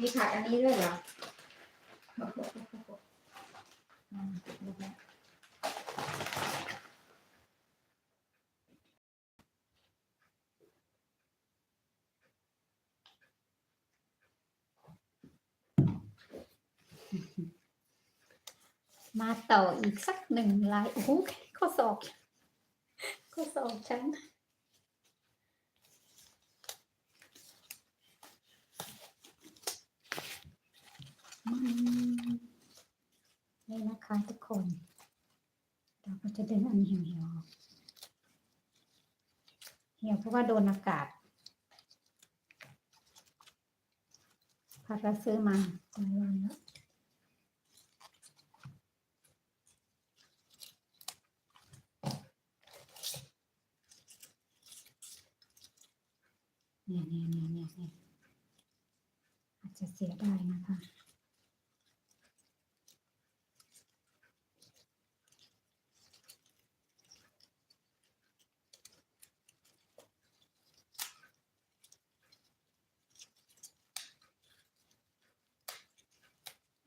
มีผักอันนี้ด้วยเหรอมาต่ออีกสักหนึ่งลาย โอ้โหข้อศอกข้อศอกฉัน นี่นะคะทุกคน เราก็จะดึงอันนี้เหี่ยวๆออเหี่ยวเพราะว่าโดนอากาศพัดเราซื้อมาตายวันแล้วเนี่ยเนี่ยเนี่ยเนี่ยเนี่ยอาจจะเสียได้นะคะ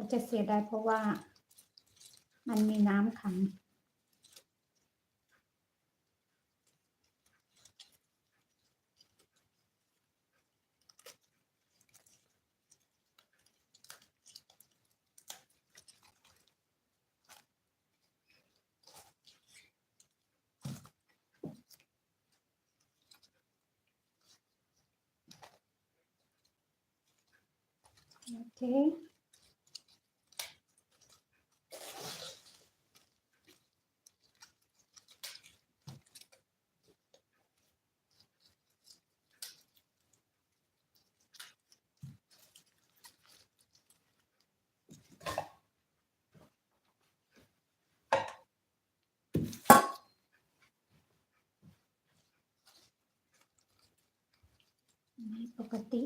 เราจะเสียได้เพราะว่ามันมีน้ำขังโอ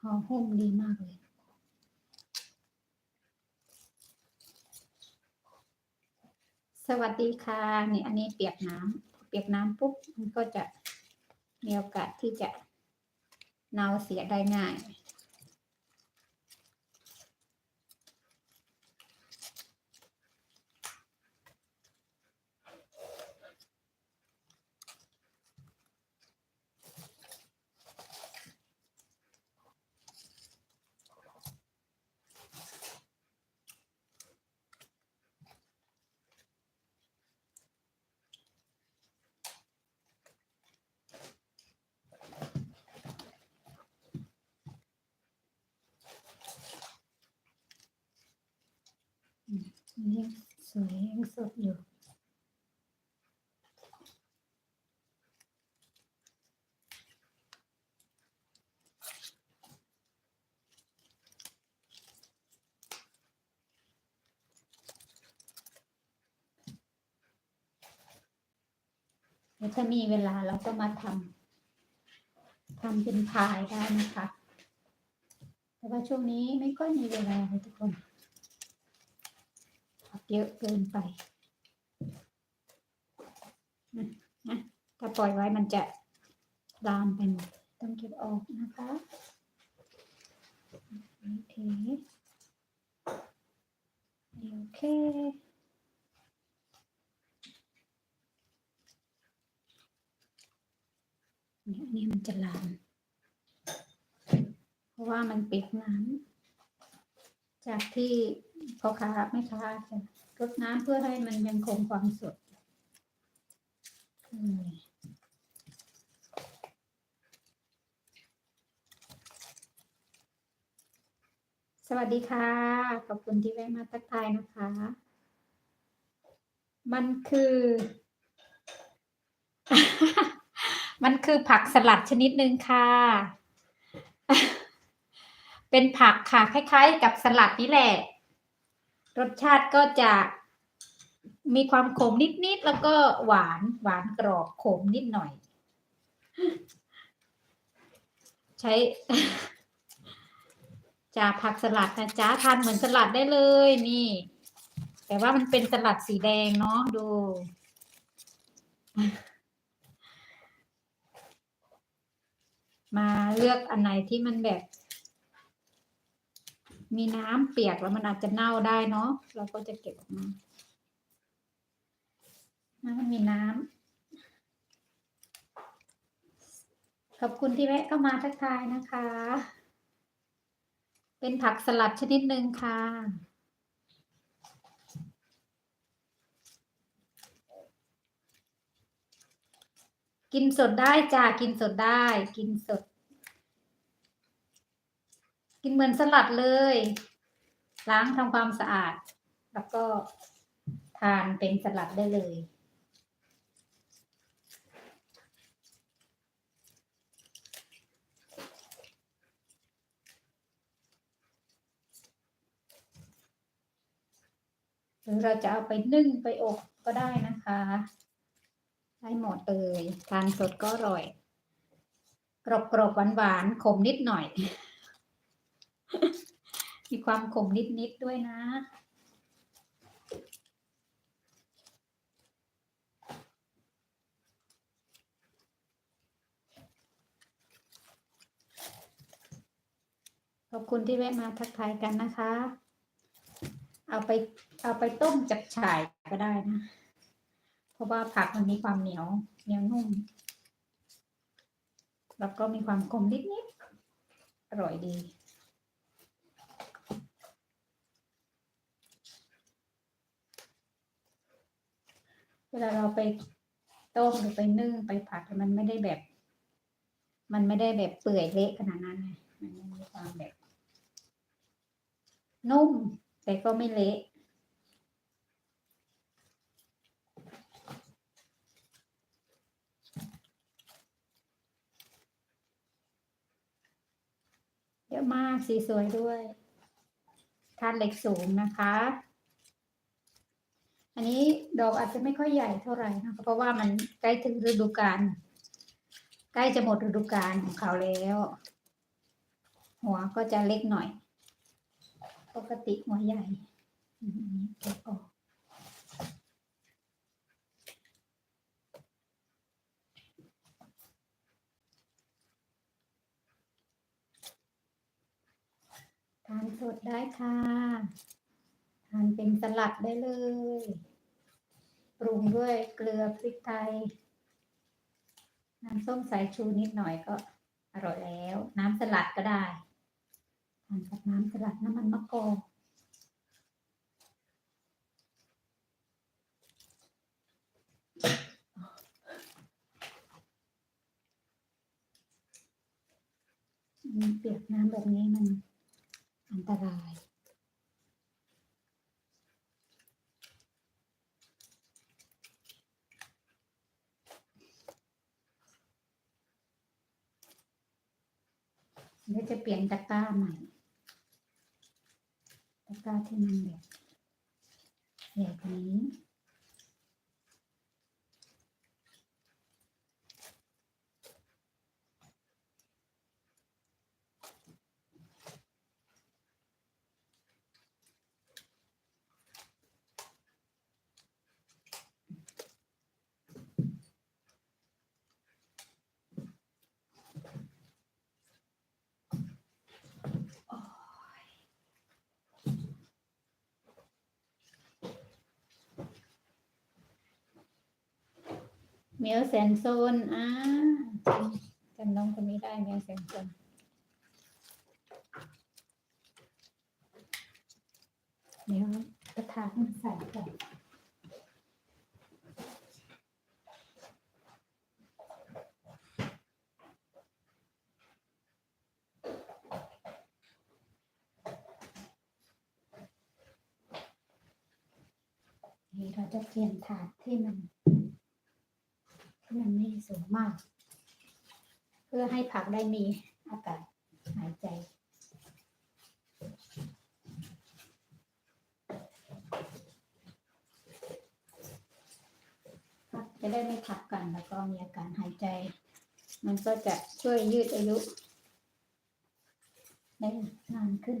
เคไม่ปกติห่อหุ้มดีมากเลยสวัสดีค่ะนี่อันนี้เปียกน้ำเปียกน้ำปุ๊บมันก็จะมีโอกาสที่จะเน่าเสียได้ง่าย อันนี้สวยยังสดอยู่เดี๋ยวถ้ามีเวลาเราก็มาทำทำเป็นพายได้นะคะ แต่ว่าช่วงนี้ไม่ค่อยมีเวลาเลยทุกคน เยอะเกินไปนะถ้าปล่อยไว้มันจะดามไปหมด ต้องเก็บออกนะคะโอเคโอเคเนี่ยนนี้มันจะลาม เพราะว่ามันเปียกน้ำจากที่พ่อค้าไม่ค้าจะ รดน้ำเพื่อให้มันยังคงความสดสวัสดีค่ะ ขอบคุณที่แวะมาทักทายนะคะ มันคือ มันคือผักสลัดชนิดหนึ่งค่ะ เป็นผักค่ะ คล้ายๆ กับสลัดนี่แหละ รสชาติก็จะมีความขมนิดๆ แล้วก็หวานหวานกรอบขมนิดหน่อย ใช้จาผักสลัดนะจ๊ะทานเหมือนสลัดได้เลยนี่ แต่ว่ามันเป็นสลัดสีแดงเนาะดูมาเลือกอันไหนที่มันแบบ มีน้ำเปียกแล้วมันอาจจะเน่าได้เนาะเราก็จะเก็บออกมาน้ำมันมีน้ำขอบคุณที่แวะเข้ามาทักทายนะคะ เป็นผักสลัดชนิดหนึ่งค่ะกินสดได้จ้ากินสดได้ กินสด กินเหมือนสลัดเลย ล้างทำความสะอาด แล้วก็ทานเป็นสลัดได้เลย หรือเราจะเอาไปนึ่งไปอบก็ได้นะคะ ได้หมดเลยทานสดก็อร่อย กรอบกรอบหวานหวานๆขมนิดหน่อย มีความขมนิดนิด ๆ ด้วยนะ ขอบคุณที่แวะมาทักทายกันนะคะ เอาไปเอาไปต้มจับฉ่ายก็ได้นะ เพราะว่าผักมันมีความเหนียว เหนียวนุ่ม แล้วก็มีความคมนิด ๆ อร่อยดี เวลาเราไปต้มหรือไปนึ่งไปผัดมันไม่ได้แบบ มันไม่ได้แบบเปื่อยเละขนาดนั้นไงมันมีความแบบ นุ่ม แต่ก็ไม่เละเยอะมากสีสวยด้วยทานเหล็กสูงนะคะ อันนี้ดอกอาจจะไม่ค่อยใหญ่เท่าไหร่นะคะเพราะว่ามันใกล้ถึงฤดูกาลใกล้จะหมดฤดูกาลของเขาแล้ว หัวก็จะเล็กหน่อย ปกติหัวใหญ่เก็บออกทานสดได้ค่ะ ทานเป็นสลัดได้เลย ปรุงด้วยเกลือพริกไทย น้ำส้มสายชูนิดหน่อยก็อร่อยแล้ว น้ำสลัดก็ได้ทานกับน้ำสลัดน้ำมันมะกอกเปียกน้ำแบบนี้มันอันตราย เดี๋ยวจะเปลี่ยนตะกร้าใหม่ ตะกร้าที่มันแบบใหญ่กว่านี้ เมียวแสนโซนอ่าจำน้องคนนี้ได้เมียวแสนโซนเดี๋ยวกระถางใส่ก่อนนี่เราจะเปลี่ยนถาดที่มัน ที่มันไม่สูงมาก เพื่อให้ผักได้มีอากาศหายใจจะได้ไม่ทับกันแล้วก็มีอาการหายใจ มันก็จะช่วยยืดอายุได้นานขึ้น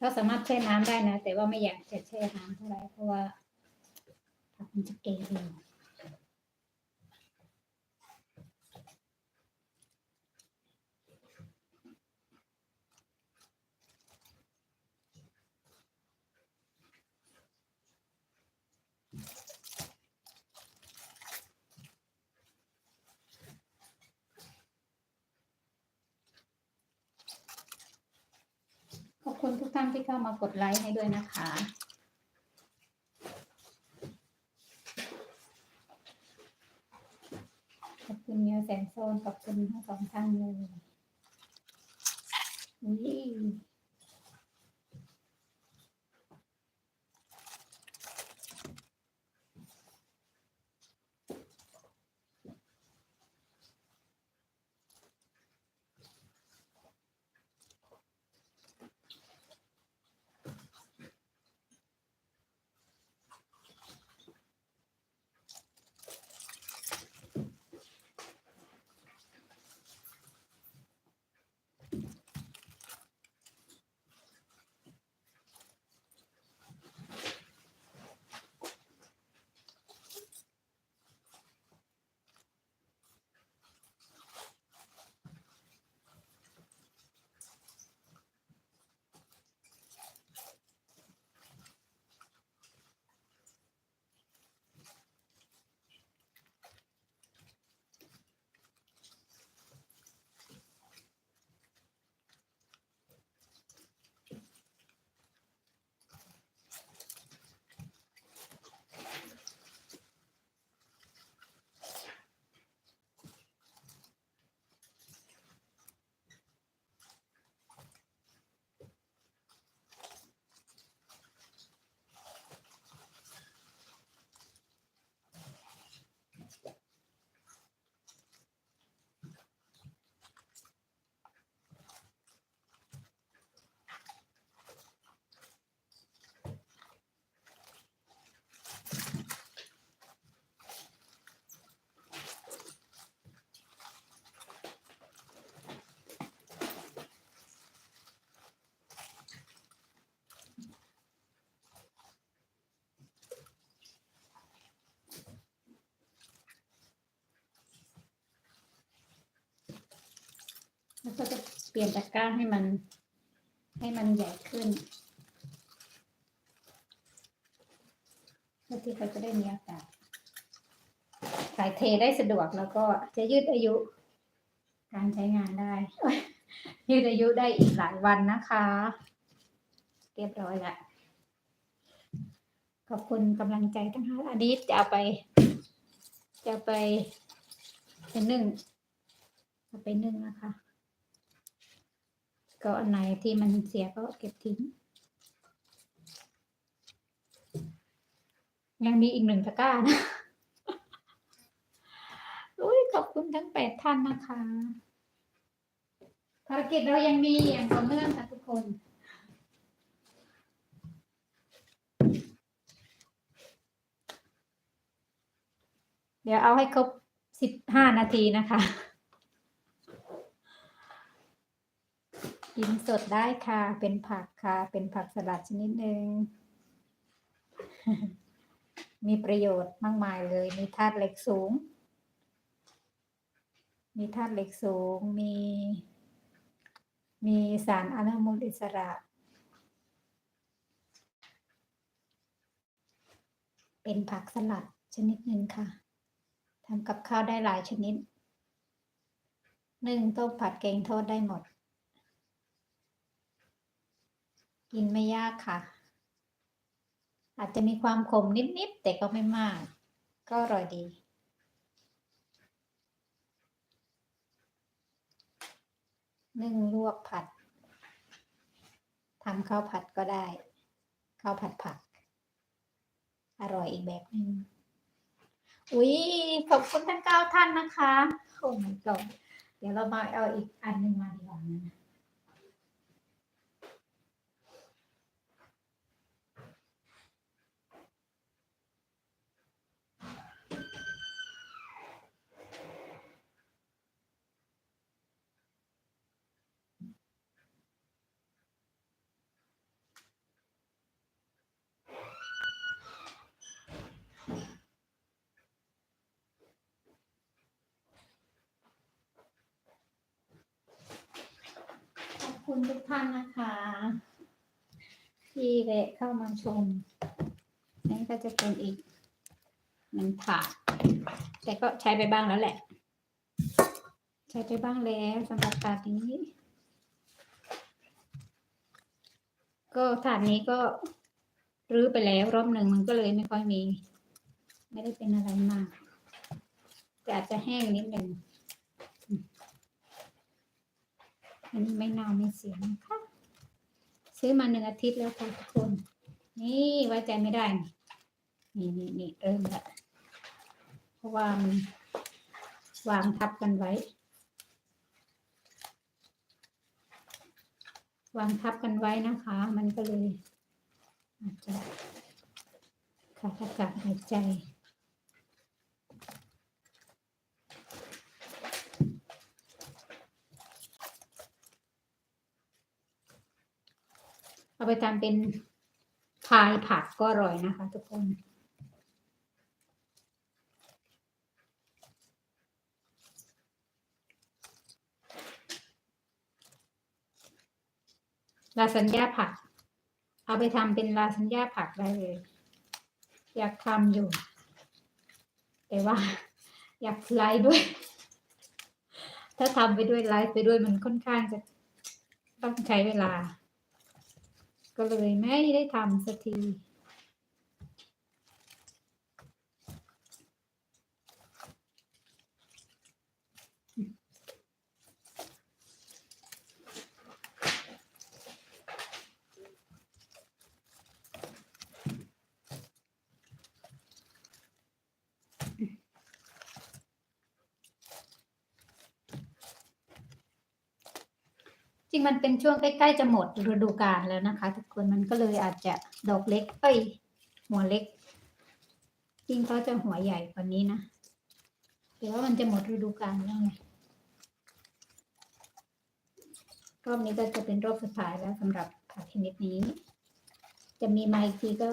เราสามารถแช่น้ำได้นะ แต่ว่าไม่อยากจะแช่น้ำเท่าไหร่เพราะว่าผักมันจะเกเร็วขอบ คุณทุกท่านที่เข้ามากดไลค์ให้ด้วยนะคะ ขอบคุณเมียแสนโซนขอบคุณทั้งสองท่านเลย แล้วก็จะเปลี่ยนตะกร้าให้มัน ให้มันใหญ่ขึ้นเพื่อที่เขาจะได้มีอากาศถ่ายเทได้สะดวกแล้วก็จะยืดอายุการใช้งานได้ ยืดอายุได้อีกหลายวันนะคะ เรียบร้อยละขอบคุณกำลังใจทั้งห้าอันนี้จะเอาไป จะไปเป็นนึ่งเอาไปนึ่งนะคะ ก็อันไหนที่มันเสียก็เก็บทิ้ง ยังมีอีกหนึ่งตะกร้านะอุ้ยขอบคุณทั้งแปดท่านนะคะ ภารกิจเรายังมีอย่างต่อเนื่องค่ะทุกคนเดี๋ยวเอาให้ครบสิบห้านาทีนะคะ กินสดได้ค่ะ เป็นผักค่ะ เป็นผักสลัดชนิดหนึ่ง มีประโยชน์มากมายเลย มีธาตุเหล็กสูง มีธาตุเหล็กสูง มี มีสารอนุมูลอิสระ เป็นผักสลัดชนิดหนึ่งค่ะ ทำกับข้าวได้หลายชนิด นึ่งต้มผัดแกงทอดได้หมด กินไม่ยากค่ะ อาจจะมีความขมนิด ๆ แต่ก็ไม่มาก ก็อร่อยดี นึ่งลวกผัดทำข้าวผัดก็ได้ข้าวผัดผัก อร่อยอีกแบบหนึ่งอุ๊ยขอบคุณทั้งเก้าท่านนะคะ โอ้ my god เดี๋ยวเรามาเอาอีกอันหนึ่งมาดีกว่านะ คุณทุกท่านนะคะ ที่แวะเข้ามาชมนี่ก็จะเป็นอีกหนึ่งถาดแต่ก็ใช้ไปบ้างแล้วแหละ ใช้ไปบ้างแล้วสำหรับถาดนี้ ก็ถาดนี้ก็รื้อไปแล้วรอบหนึ่งมันก็เลยไม่ค่อยมี ไม่ได้เป็นอะไรมากแต่อาจจะแห้งนิดหนึ่ง อันนี้ไม่เน่าไม่เสียนะคะ ซื้อมาหนึ่งอาทิตย์แล้วค่ะทุกคน นี่ไว้ใจไม่ได้ นี่นี่นี่เริ่มละเพราะว่ามันวางทับกันไว้ วางทับกันไว้นะคะ มันก็เลยอาจจะขาดอากาศหายใจ ไปทำเป็นพายผักก็อร่อยนะคะ ทุกคน ลาสัญญาผัก เอาไปทำเป็นลาสัญญาผักได้เลย อยากทำอยู่ แต่ว่า อยากไลฟ์ด้วย ถ้าทำไปด้วยไลฟ์ไปด้วยมันค่อนข้างจะต้องใช้เวลา ก็เลยไม่ได้ทำสักที จริงมันเป็นช่วงใกล้ๆจะหมดฤดูกาลแล้วนะคะ ทุกคนมันก็เลยอาจจะดอกเล็กเอ้ยหัวเล็กจริงเขาจะหัวใหญ่กว่านี้นะแต่ว่ามันจะหมดฤดูกาลแล้วไงรอบนี้ก็จะเป็นรอบสุดท้ายแล้วสำหรับผักชนิดนี้ จะมีมาอีกทีก็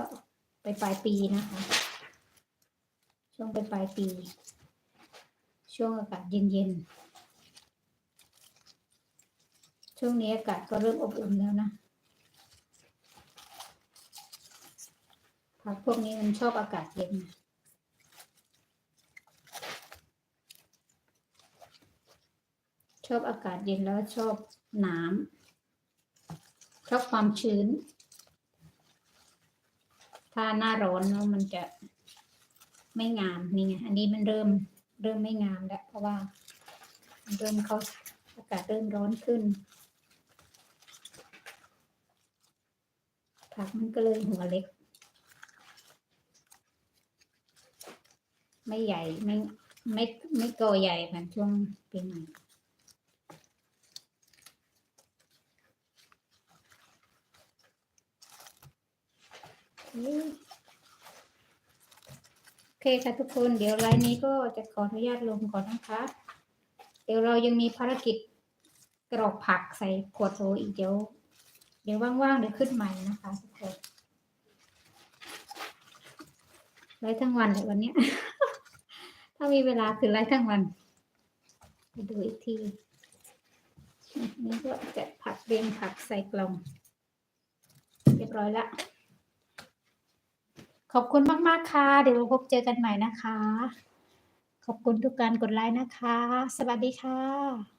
ไปปลายปีนะคะ ช่วงไปปลายปี ช่วงอากาศเย็นๆ ช่วงนี้อากาศก็เริ่มอบอุ่นแล้วนะผักพวกนี้มันชอบอากาศเย็นชอบอากาศเย็นแล้วชอบน้ำชอบความชื้น ถ้าหน้าร้อนเนาะมันจะไม่งามนี่ไงอันนี้มันเริ่มเริ่มไม่งามแล้วเพราะว่าเริ่มเขาอากาศเริ่มร้อนขึ้น ผักมันก็เลยหัวเล็ก ไม่ใหญ่ไม่ไม่ไม่โตใหญ่เหมือนช่วงปีใหม่โอเคค่ะทุกคน เดี๋ยวไลน์นี้ก็จะขออนุญาตลงก่อนนะคะ เดี๋ยวเรายังมีภารกิจกรอกผักใส่ขวดโหลอีกเดี๋ยว เดี๋ยวว่างๆเดี๋ยวขึ้นใหม่นะคะทุกคนไลฟ์ทั้งวันเลยวันนี้ ถ้ามีเวลาคือไลฟ์ทั้งวันไปดูอีกทีนี่ก็จะผัดเรียงผักใส่กล่อง เรียบร้อยละขอบคุณมาก ๆ ค่ะ เดี๋ยวพบเจอกันใหม่นะคะ ขอบคุณทุกการกดไลค์นะคะ สวัสดีค่ะ